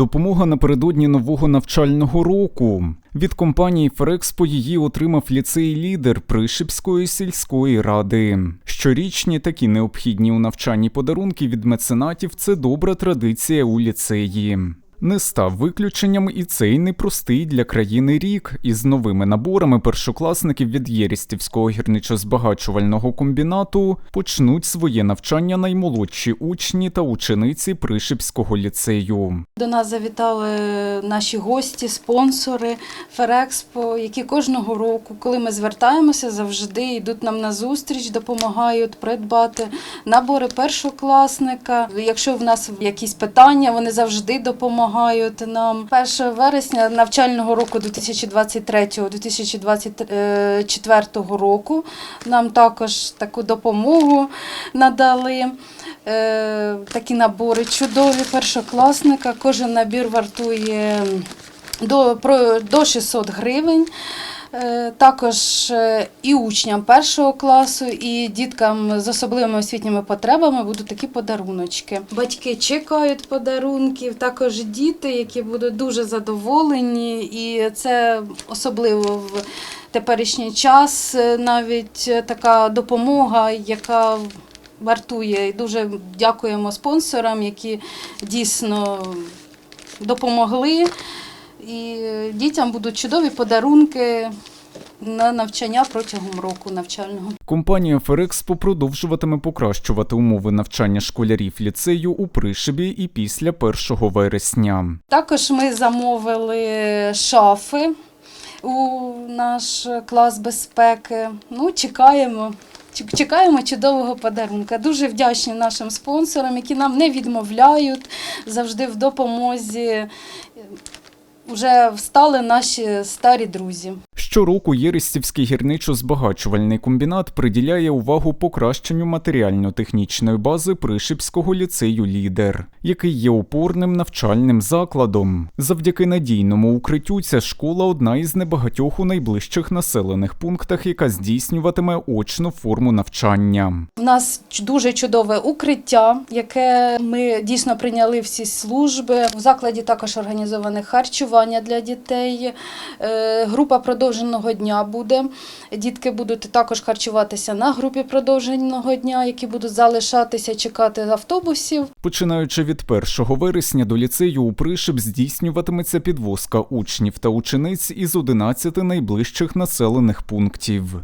Допомога напередодні нового навчального року. Від компанії Ферекспо її отримав ліцей лідер Пришипської сільської ради. Щорічні такі необхідні у навчанні подарунки від меценатів це добра традиція у ліцеї. Не став виключенням і цей непростий для країни рік. Із новими наборами першокласників від Єрістівського гірничо-збагачувального комбінату почнуть своє навчання наймолодші учні та учениці Пришипського ліцею. До нас завітали наші гості, спонсори Ферекспо, які кожного року, коли ми звертаємося, завжди йдуть нам на зустріч, допомагають придбати набори першокласника. Якщо в нас якісь питання, вони завжди допомагають нам. 1 вересня навчального року 2023-2024 року нам також таку допомогу надали. Е, Такі набори чудові першокласника. Кожен набір вартує до 600 гривень. Е, Також е, і учням першого класу, і діткам з особливими освітніми потребами будуть такі подаруночки. Батьки чекають подарунків, також діти, які будуть дуже задоволені, і це особливо в теперішній час е, навіть така допомога, яка вартує. І дуже дякуємо спонсорам, які дійсно допомогли. І дітям будуть чудові подарунки на навчання протягом року навчального. Компанія Ферекспо продовжуватиме покращувати умови навчання школярів ліцею у Пришибі і після 1 вересня. Також ми замовили шафи у наш клас безпеки. Ну, чекаємо. Чек- Чекаємо чудового подарунка. Дуже вдячні нашим спонсорам, які нам не відмовляють, завжди в допомозі. Вже встали наші старі друзі. Щороку Єристівський гірничо-збагачувальний комбінат приділяє увагу покращенню матеріально-технічної бази Пришипського ліцею Лідер, який є опорним навчальним закладом. Завдяки надійному укриттю ця школа одна із небагатьох у найближчих населених пунктах, яка здійснюватиме очну форму навчання. У нас дуже чудове укриття, яке ми дійсно прийняли всі служби. В закладі також організоване харчування для дітей. Е, Група продовженого дня буде. Дітки будуть також харчуватися на групі продовженого дня, які будуть залишатися, чекати автобусів. Починаючи від 1 вересня до ліцею у Пришип здійснюватиметься підвозка учнів та учениць із 11 найближчих населених пунктів.